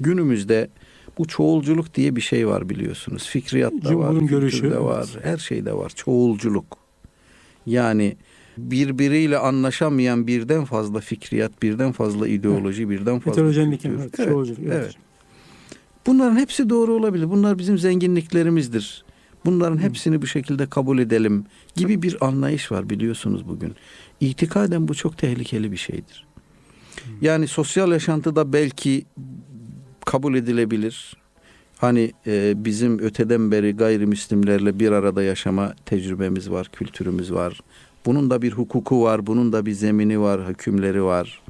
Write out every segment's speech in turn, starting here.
Günümüzde bu çoğulculuk diye bir şey var biliyorsunuz. Fikriyat da var, Cumhurun kültürde görüşü, var, evet. her şeyde var. Çoğulculuk. Yani birbiriyle anlaşamayan birden fazla fikriyat, birden fazla ideoloji, birden fazla Heterojenlik, evet, Evet, çoğulculuk, evet. evet. Bunların hepsi doğru olabilir. Bunlar bizim zenginliklerimizdir. Bunların hepsini bu şekilde kabul edelim gibi bir anlayış var biliyorsunuz bugün. İtikaden bu çok tehlikeli bir şeydir. Yani sosyal yaşantıda belki kabul edilebilir. Hani e, bizim öteden beri gayrimüslimlerle bir arada yaşama tecrübemiz var, kültürümüz var. Bunun da bir hukuku var, bunun da bir zemini var, hükümleri var.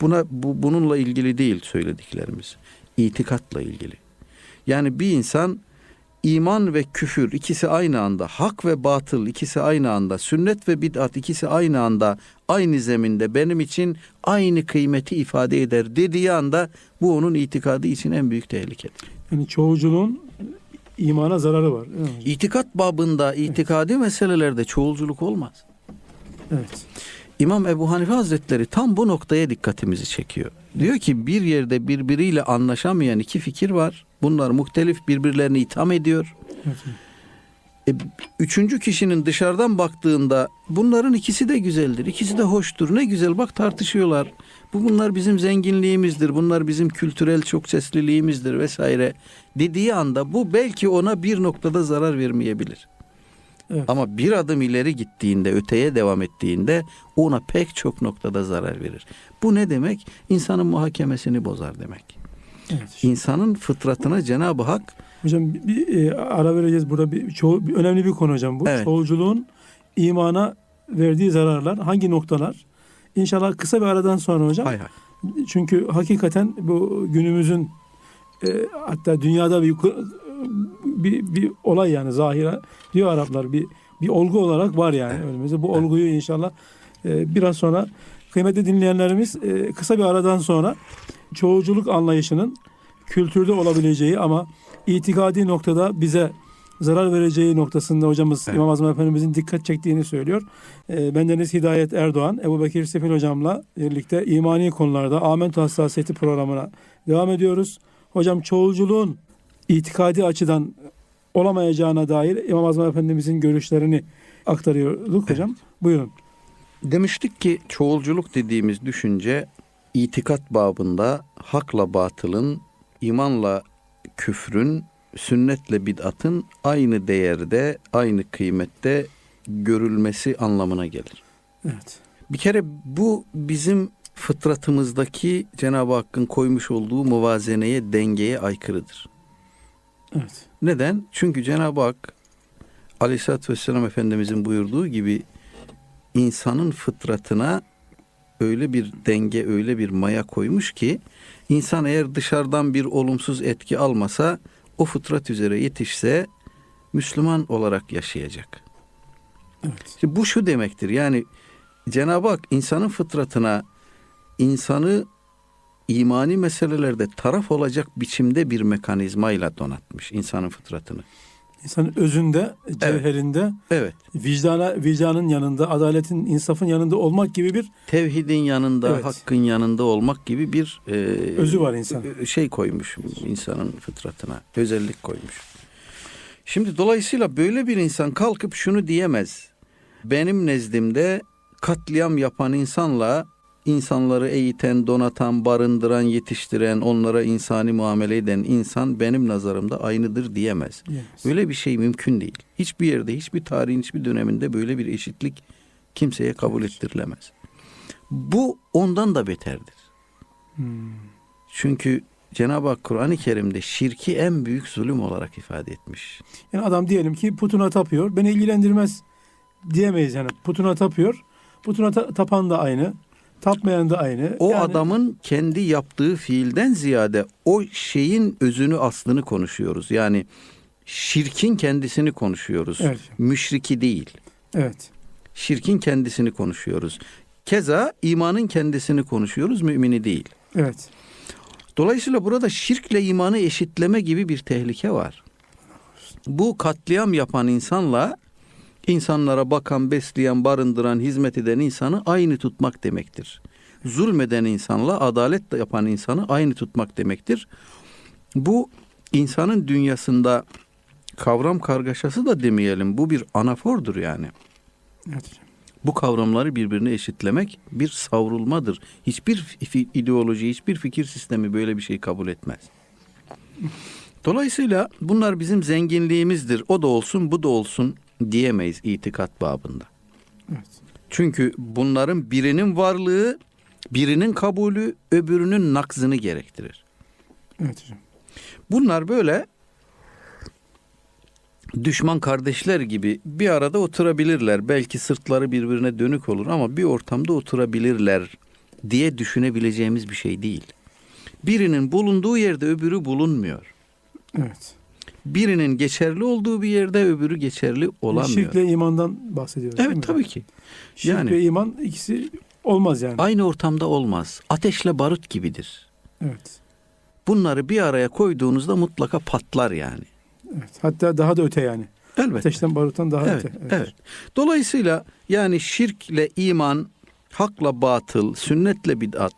Buna bu, bununla ilgili değil söylediklerimiz. İtikatla ilgili. Yani bir insan iman ve küfür ikisi aynı anda, hak ve batıl ikisi aynı anda, sünnet ve bid'at ikisi aynı anda, aynı zeminde benim için aynı kıymeti ifade eder dediği anda bu onun itikadı için en büyük tehlikedir. Yani çoğulculuğun imana zararı var. İtikat babında, itikadi meselelerde çoğulculuk olmaz. Evet. İmam Ebu Hanife Hazretleri tam bu noktaya dikkatimizi çekiyor. Diyor ki bir yerde birbiriyle anlaşamayan iki fikir var. Bunlar muhtelif birbirlerini itham ediyor. evet. E, üçüncü kişinin dışarıdan baktığında bunların ikisi de güzeldir, ikisi de hoştur. Ne güzel bak tartışıyorlar. Bu bunlar bizim zenginliğimizdir, bunlar bizim kültürel çok sesliliğimizdir vesaire dediği anda bu belki ona bir noktada zarar vermeyebilir. Evet. Ama bir adım ileri gittiğinde, öteye devam ettiğinde ona pek çok noktada zarar verir. Bu ne demek? İnsanın muhakemesini bozar demek. Evet. İnsanın fıtratına Cenab-ı Hak Hocam bir, bir, e, ara vereceğiz burada bir, çoğu, bir önemli bir konu hocam bu. Evet. Çoğulculuğun imana verdiği zararlar hangi noktalar? İnşallah kısa bir aradan sonra hocam. hay hay. Çünkü hakikaten bu günümüzün e, hatta dünyada bir, bir bir olay yani zahire diyor Araplar bir bir olgu olarak var yani önümüzde. Bu olguyu inşallah e, biraz sonra kıymetli dinleyenlerimiz e, kısa bir aradan sonra çoğulculuk anlayışının kültürde olabileceği ama itikadi noktada bize zarar vereceği noktasında hocamız Evet. İmam Azam Efendimizin dikkat çektiğini söylüyor. E, bendeniz Hidayet Erdoğan, Ebu Bekir Sefil hocamla birlikte imani konularda Amentu Hassasiyeti programına devam ediyoruz. Hocam çoğulculuğun itikadi açıdan olamayacağına dair İmam Azam Efendimizin görüşlerini aktarıyorduk hocam. Buyurun. Demiştik ki çoğulculuk dediğimiz düşünce itikat babında hakla batılın, imanla küfrün, sünnetle bid'atın aynı değerde, aynı kıymette görülmesi anlamına gelir. Evet. Bir kere bu bizim fıtratımızdaki Cenab-ı Hakk'ın koymuş olduğu muvazeneye, dengeye aykırıdır. Evet. Neden? Çünkü Cenab-ı Hak Aleyhisselatü Vesselam Efendimizin buyurduğu gibi insanın fıtratına öyle bir denge, öyle bir maya koymuş ki insan eğer dışarıdan bir olumsuz etki almasa o fıtrat üzere yetişse Müslüman olarak yaşayacak. Evet. Şimdi bu şu demektir yani Cenab-ı Hak insanın fıtratına insanı imani meselelerde taraf olacak biçimde bir mekanizmayla donatmış insanın fıtratını. İnsanın özünde, cevherinde, Evet. vicdana, vicdanın yanında, adaletin, insafın yanında olmak gibi bir Tevhidin yanında, Evet. hakkın yanında olmak gibi bir e, Özü var insan. Şey koymuş insanın fıtratına, özellik koymuş. Şimdi dolayısıyla böyle bir insan kalkıp şunu diyemez. Benim nezdimde katliam yapan insanla insanları eğiten, donatan, barındıran, yetiştiren, onlara insani muamele eden insan benim nazarımda aynıdır diyemez. Diyemez. Böyle bir şey mümkün değil. Hiçbir yerde, hiçbir tarihin hiçbir döneminde böyle bir eşitlik kimseye kabul ettirilemez. Bu ondan da beterdir. Hmm. Çünkü Cenab-ı Hak Kur'an-ı Kerim'de şirki en büyük zulüm olarak ifade etmiş. Yani adam diyelim ki putuna tapıyor. Beni ilgilendirmez diyemeyiz yani. Putuna tapıyor. Putuna ta- tapan da aynı. Tapmayan da aynı. O Yani- adamın kendi yaptığı fiilden ziyade o şeyin özünü aslını konuşuyoruz. Yani şirkin kendisini konuşuyoruz. Evet. Müşriki değil. Evet. Şirkin kendisini konuşuyoruz. Keza imanın kendisini konuşuyoruz, mümini değil. Evet. Dolayısıyla burada şirkle imanı eşitleme gibi bir tehlike var. Bu katliam yapan insanla insanlara bakan, besleyen, barındıran, hizmet eden insanı aynı tutmak demektir. zulmeden insanla adalet yapan insanı aynı tutmak demektir. Bu insanın dünyasında kavram kargaşası da demeyelim. Bu bir anafordur yani. Evet. Bu kavramları birbirine eşitlemek bir savrulmadır. Hiçbir ideoloji, hiçbir fikir sistemi böyle bir şey kabul etmez. Dolayısıyla bunlar bizim zenginliğimizdir. O da olsun, bu da olsun diyemeyiz itikat babında. Evet. Çünkü bunların birinin varlığı, birinin kabulü, öbürünün nakzını gerektirir. Evet hocam. Bunlar böyle düşman kardeşler gibi bir arada oturabilirler. Belki sırtları birbirine dönük olur ama bir ortamda oturabilirler diye düşünebileceğimiz bir şey değil. Birinin bulunduğu yerde öbürü bulunmuyor. Evet. Birinin geçerli olduğu bir yerde öbürü geçerli olamıyor. Şirkle imandan bahsediyoruz. evet tabii ki. Şirk Yani- ve iman ikisi olmaz yani. Aynı ortamda olmaz. Ateşle barut gibidir. Evet. Bunları bir araya koyduğunuzda mutlaka patlar yani. Evet. Hatta daha da öte yani. Elbette. Ateşten baruttan daha Evet, öte. evet. Dolayısıyla yani şirkle iman, hakla batıl, sünnetle bid'at.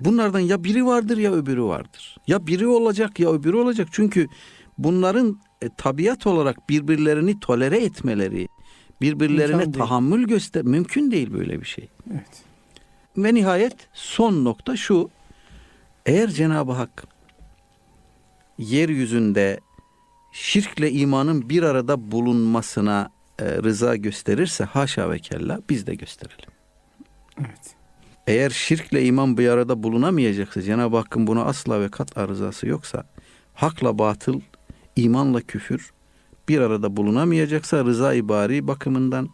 Bunlardan ya biri vardır ya öbürü vardır. Ya biri olacak ya öbürü olacak. Çünkü bunların e, tabiat olarak birbirlerini tolere etmeleri, birbirlerine İmkan değil. tahammül göster mümkün değil böyle bir şey. Evet. Ve nihayet son nokta şu. Eğer Cenab-ı Hak yeryüzünde şirkle imanın bir arada bulunmasına e, rıza gösterirse haşa ve kella biz de gösterelim. Evet. Eğer şirkle iman bir arada bulunamayacaksa Cenab-ı Hakk'ın buna asla ve kat rızası yoksa hakla batıl, imanla küfür bir arada bulunamayacaksa rıza bari bakımından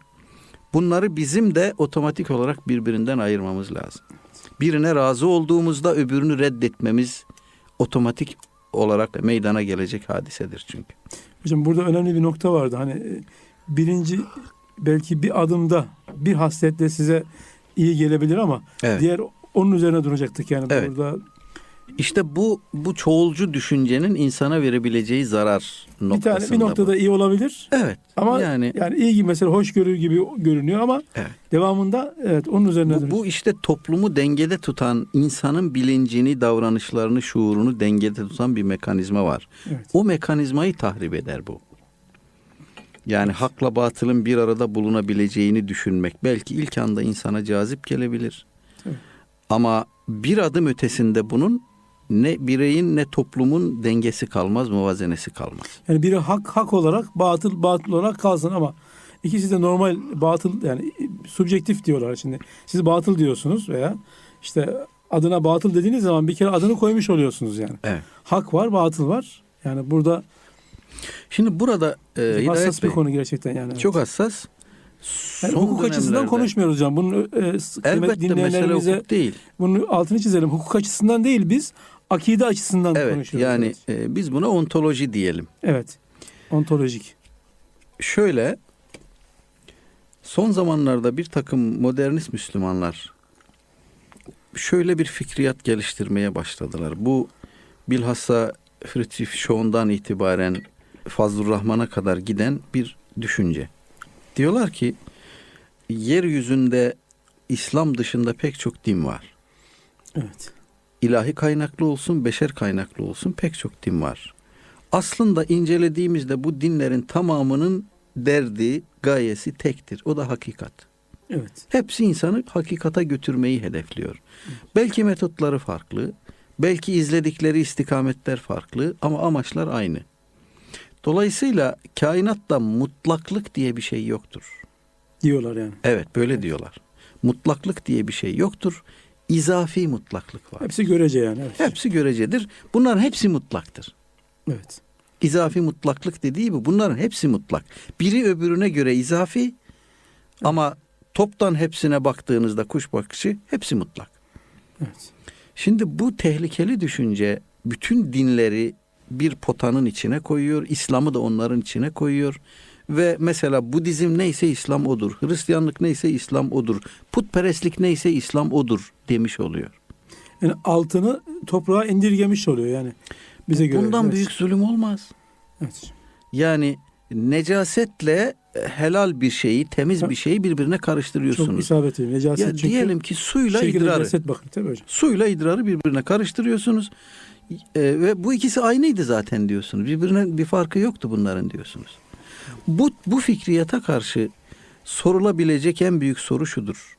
bunları bizim de otomatik olarak birbirinden ayırmamız lazım. Birine razı olduğumuzda öbürünü reddetmemiz otomatik olarak meydana gelecek hadisedir çünkü. Hocam burada önemli bir nokta vardı. Hani e, birinci belki bir adımda bir hasletle size iyi gelebilir ama Evet. diğer onun üzerine duracaktık yani Evet. burada. İşte bu bu çoğulcu düşüncenin insana verebileceği zarar Bir noktasında tane bir noktada bu. iyi olabilir Evet. ama yani yani iyi gibi mesela hoşgörü gibi görünüyor ama Evet. devamında evet onun üzerine Bu, bu işte toplumu dengede tutan, insanın bilincini, davranışlarını, şuurunu dengede tutan bir mekanizma var. Evet. O mekanizmayı tahrip eder bu. Yani hakla batılın bir arada bulunabileceğini düşünmek belki ilk anda insana cazip gelebilir. Tabii. Ama bir adım ötesinde bunun ne bireyin ne toplumun dengesi kalmaz, muvazenesi kalmaz. Yani biri hak hak olarak batıl batıl olarak kalsın ama ikisi de normal batıl yani subjektif diyorlar şimdi. Siz batıl diyorsunuz veya işte adına batıl dediğiniz zaman bir kere adını koymuş oluyorsunuz yani. Evet. Hak var, batıl var. Yani burada Şimdi burada e, hassas bir Bey, konu gerçekten yani. çok hassas. Yani hukuk açısından dönemlerde- konuşmuyoruz hocam. Bunun e, Elbette mesele dinleyenlerimize hukuk değil. bunun altını çizelim. Hukuk açısından değil biz akide açısından Evet konuşuyoruz. yani Evet. e, biz buna ontoloji diyelim. evet. Ontolojik. Şöyle son zamanlarda bir takım modernist Müslümanlar şöyle bir fikriyat geliştirmeye başladılar. Bu bilhassa Friedrich Schon'dan itibaren Fazlur Rahman'a kadar giden bir düşünce. Diyorlar ki yeryüzünde İslam dışında pek çok din var. Evet. İlahi kaynaklı olsun, beşer kaynaklı olsun pek çok din var. Aslında incelediğimizde bu dinlerin tamamının derdi, gayesi tektir. O da hakikat. Evet. Hepsi insanı hakikata götürmeyi hedefliyor. Belki metotları farklı, belki izledikleri istikametler farklı ama amaçlar aynı. Dolayısıyla kainatta mutlaklık diye bir şey yoktur. Diyorlar yani. Evet böyle diyorlar. Mutlaklık diye bir şey yoktur. İzafi mutlaklık var. Hepsi görece yani. Evet. Hepsi görecedir. Bunların hepsi mutlaktır. Evet. İzafi mutlaklık dediği bu. Bunların hepsi mutlak. Biri öbürüne göre izafi ama toptan hepsine baktığınızda kuş bakışı hepsi mutlak. Evet. Şimdi bu tehlikeli düşünce bütün dinleri bir potanın içine koyuyor. İslam'ı da onların içine koyuyor. Ve mesela Budizm neyse İslam odur. Hristiyanlık neyse İslam odur. Putperestlik neyse İslam odur demiş oluyor. Yani altını toprağa indirgemiş oluyor yani. Bize göre. Bundan Evet. büyük zulüm olmaz. Evet. Yani necasetle helal bir şeyi, temiz Ha. bir şeyi birbirine Çok karıştırıyorsunuz. isabet ediyor. Necaset Ya çünkü diyelim ki suyla idrarı. necaset bakın tabii hocam. Suyla idrarı birbirine karıştırıyorsunuz. Ee, ve bu ikisi aynıydı zaten diyorsunuz. Birbirine bir farkı yoktu bunların diyorsunuz. Bu bu fikriyata karşı sorulabilecek en büyük soru şudur.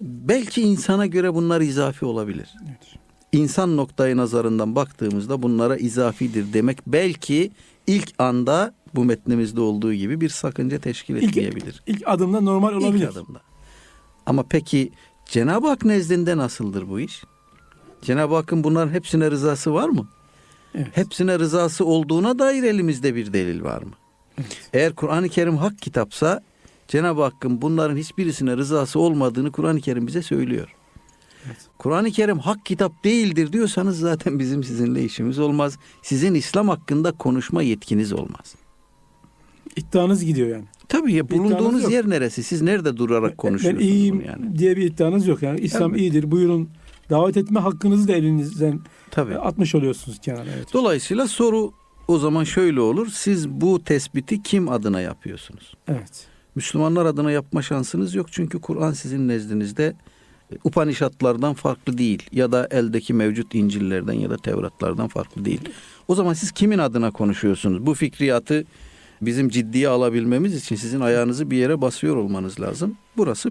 Belki insana göre bunlar izafi olabilir. Evet. İnsan noktayı nazarından baktığımızda bunlara izafidir demek belki ilk anda bu metnimizde olduğu gibi bir sakınca teşkil İlk- etmeyebilir. İlk adımda normal olabilir. İlk adımda. Ama peki Cenab-ı Hak nezdinde nasıldır bu iş? Cenab-ı Hakk'ın bunların hepsine rızası var mı? Evet. Hepsine rızası olduğuna dair elimizde bir delil var mı? Eğer Kur'an-ı Kerim hak kitapsa Cenab-ı Hakk'ın bunların hiçbirisine rızası olmadığını Kur'an-ı Kerim bize söylüyor. Evet. Kur'an-ı Kerim hak kitap değildir diyorsanız zaten bizim sizinle işimiz olmaz. Sizin İslam hakkında konuşma yetkiniz olmaz. İddianız gidiyor yani. Tabii ya bulunduğunuz yok. yer neresi? Siz nerede durarak Ben konuşuyorsunuz iyiyim bunu yani? diye bir iddianız yok yani. İslam Evet. iyidir. Buyurun davet etme hakkınızı da elinizden Tabii. atmış oluyorsunuz kenara. Evet. Dolayısıyla soru o zaman şöyle olur. Siz bu tespiti kim adına yapıyorsunuz? Evet. Müslümanlar adına yapma şansınız yok. Çünkü Kur'an sizin nezdinizde e, Upanişatlardan farklı değil. Ya da eldeki mevcut İncil'lerden ya da Tevratlardan farklı değil. O zaman siz kimin adına konuşuyorsunuz? Bu fikriyatı bizim ciddiye alabilmemiz için sizin ayağınızı bir yere basıyor olmanız lazım. Burası